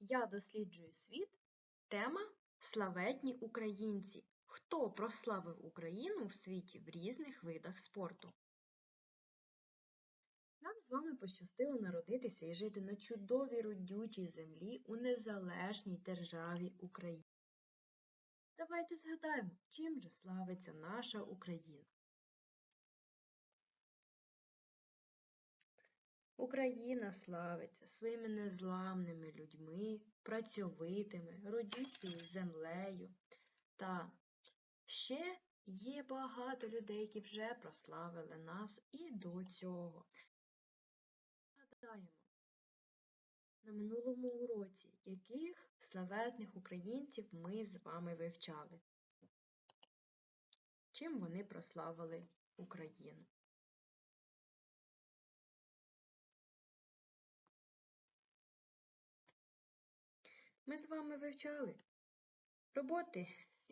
Я досліджую світ. Тема Славетні українці. Хто прославив Україну в світі в різних видах спорту? Нам з вами пощастило народитися і жити на чудовій родючій землі у незалежній державі Україна. Давайте згадаємо, чим же славиться наша Україна. Україна славиться своїми незламними людьми, працьовитими, родючою землею. Та ще є багато людей, які вже прославили нас і до цього. Згадаємо на минулому уроці, яких славетних українців ми з вами вивчали. Чим вони прославили Україну? Ми з вами вивчали роботи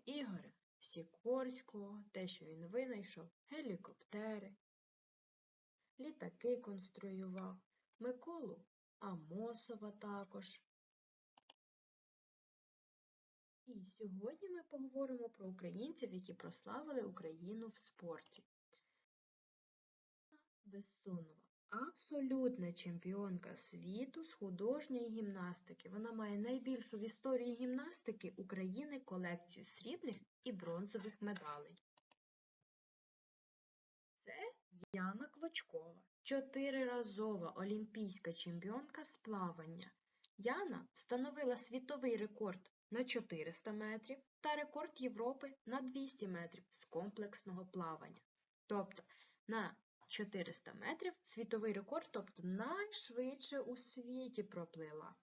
Ігоря Сікорського, те, що він винайшов, гелікоптери, літаки конструював, Миколу Амосова також. І сьогодні ми поговоримо про українців, які прославили Україну в спорті. Безсонова абсолютна чемпіонка світу з художньої гімнастики. Вона має найбільшу в історії гімнастики України колекцію срібних і бронзових медалей. Це Яна Клочкова, чотириразова олімпійська чемпіонка з плавання. Яна встановила світовий рекорд на 400 метрів та рекорд Європи на 200 метрів з комплексного плавання. Тобто на 400 метрів світовий рекорд, тобто найшвидше у світі проплила.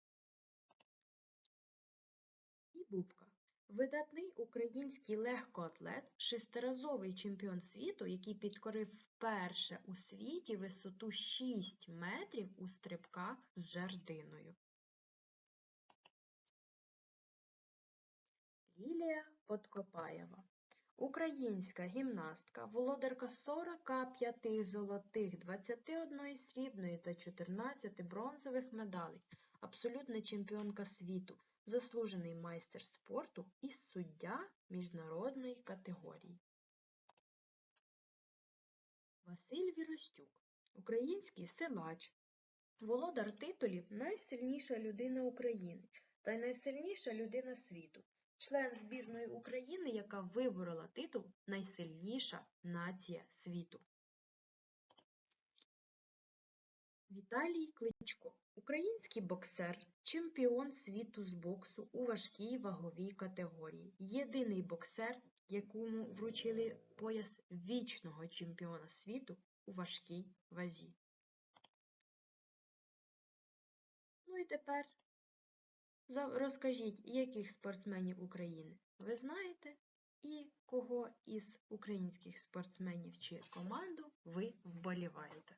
І Бубка. Видатний український легкоатлет, шестиразовий чемпіон світу, який підкорив вперше у світі висоту 6 метрів у стрибках з жердиною. Лілія Подкопаєва. Українська гімнастка, володарка 45 золотих, 21 срібної та 14 бронзових медалей, абсолютна чемпіонка світу, заслужений майстер спорту і суддя міжнародної категорії. Василь Віростюк, український силач, володар титулів найсильніша людина України та найсильніша людина світу член збірної України, яка виборола титул Найсильніша нація світу. Віталій Кличко український боксер, чемпіон світу з боксу у важкій ваговій категорії. Єдиний боксер, якому вручили пояс вічного чемпіона світу у важкій вазі. Ну і тепер Розкажіть, яких спортсменів України ви знаєте і кого із українських спортсменів чи команду ви вболіваєте.